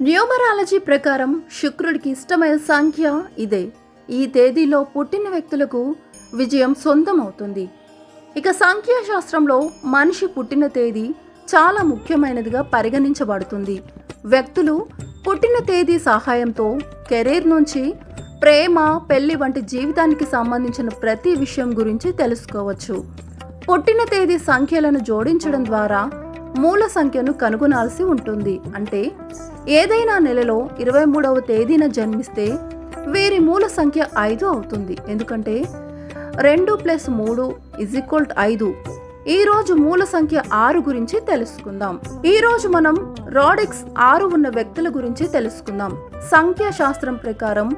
Numerology ప్రకారం శుక్రుడికి ఇష్టమైన సంఖ్య ఇదే. ఈ తేదీలో పుట్టిన వ్యక్తులకు విజయం సొంతం అవుతుంది ఇక సంఖ్యాశాస్త్రంలో మనిషి పుట్టిన తేదీ చాలా ముఖ్యమైనదిగా పరిగణించబడుతుంది. వ్యక్తులు పుట్టిన తేదీ సహాయంతో కెరీర్ నుంచి ప్రేమ పెళ్ళి వంటి జీవితానికి సంబంధించిన ప్రతి విషయం గురించి తెలుసుకోవచ్చు. పుట్టిన తేదీ సంఖ్యలను జోడించడం ద్వారా మూల సంఖ్యను కనుగొనాల్సి ఉంటుంది. అంటే ఏదైనా నెలలో ఇరవై మూడవ తేదీన జన్మిస్తే వీరి మూల సంఖ్య ఐదు అవుతుంది. ఎందుకంటే రెండు ప్లస్ మూడు ఇజ్ ఈక్వల్ ఐదు. ఈరోజు మూల సంఖ్య ఆరు గురించి తెలుసుకుందాం. ఈరోజు మనం రాడిక్స్ ఆరు ఉన్న వ్యక్తుల గురించి తెలుసుకుందాం. సంఖ్యాశాస్త్రం ప్రకారం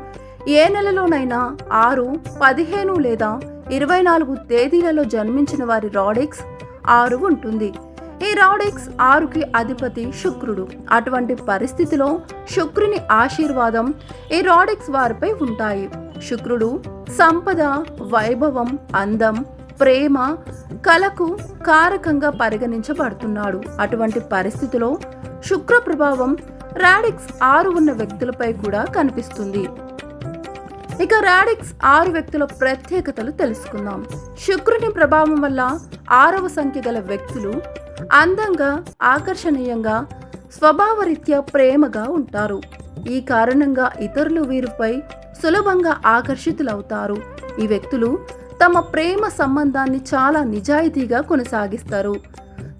ఏ నెలలోనైనా ఆరు పదిహేను లేదా ఇరవై నాలుగు తేదీలలో జన్మించిన వారి రాడిక్స్ ఆరు ఉంటుంది. ఈ రాడిక్స్ ఆరుకి అధిపతి శుక్రుడు. అటువంటి పరిస్థితిలో శుక్రుని ఆశీర్వాదం ఈ రాడిక్స్ వారిపై ఉంటాయి. శుక్రుడు సంపద వైభవం అందం ప్రేమ కళకు కారకంగా పరిగణించబడుతున్నాడు. అటువంటి పరిస్థితిలో శుక్ర ప్రభావం రాడిక్స్ ఆరు ఉన్న వ్యక్తులపై కూడా కనిపిస్తుంది. ఇక రాడిక్స్ ఆరు వ్యక్తుల ప్రత్యేకతలు తెలుసుకుందాం. శుక్రుని ప్రభావం వల్ల ఆరవ సంఖ్య గల వ్యక్తులు అందంగా ఆకర్షణీయంగా స్వభావరీత్యా ప్రేమగా ఉంటారు. ఈ కారణంగా ఇతరులు వీరిపై సులభంగా ఆకర్షితులవుతారు. ఈ వ్యక్తులు తమ ప్రేమ సంబంధాన్ని చాలా నిజాయితీగా కొనసాగిస్తారు.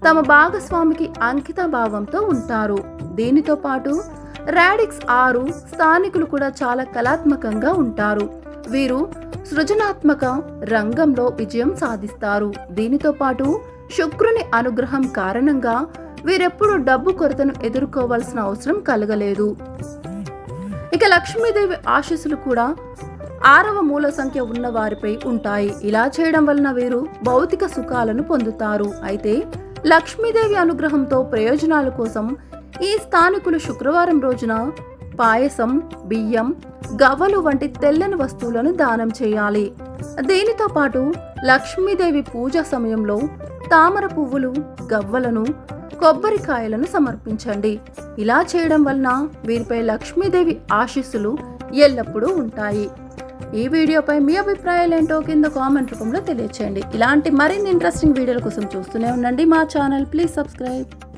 తమ భాగస్వామికి అంకిత భావంతో ఉంటారు. దీనితో పాటు రాడిక్స్ ఆరు స్థానికులు కూడా చాలా కళాత్మకంగా ఉంటారు. వీరు సృజనాత్మక రంగంలో విజయం సాధిస్తారు. దీనితో పాటు శుక్రుని అనుగ్రహం కారణంగా వీరెప్పుడు డబ్బు కొరతను ఎదుర్కోవాల్సిన అవసరం కలగలేదు. ఇక లక్ష్మీదేవి ఆశీస్సులు కూడా ఆరవ మూల సంఖ్య ఉన్న వారిపై ఉంటాయి. ఇలా చేయడం వలన వీరు భౌతిక సుఖాలను పొందుతారు. అయితే లక్ష్మీదేవి అనుగ్రహంతో ప్రయోజనాల కోసం ఈ స్థానికులు శుక్రవారం రోజున పాయసం బియ్యం గవ్వలు వంటి తెల్లని వస్తువులను దానం చేయాలి. దీనితో పాటు లక్ష్మీదేవి పూజ సమయంలో తామర పువ్వులు గవ్వలను కొబ్బరికాయలను సమర్పించండి. ఇలా చేయడం వలన వీరిపై లక్ష్మీదేవి ఆశీస్సులు ఎల్లప్పుడూ ఉంటాయి. ఈ వీడియోపై మీ అభిప్రాయాలు ఏంటో కింద కామెంట్ రూపంలో తెలియచేయండి. ఇలాంటి మరిన్ని ఇంట్రెస్టింగ్ వీడియోల కోసం చూస్తూనే ఉండండి మా ఛానల్. Please subscribe.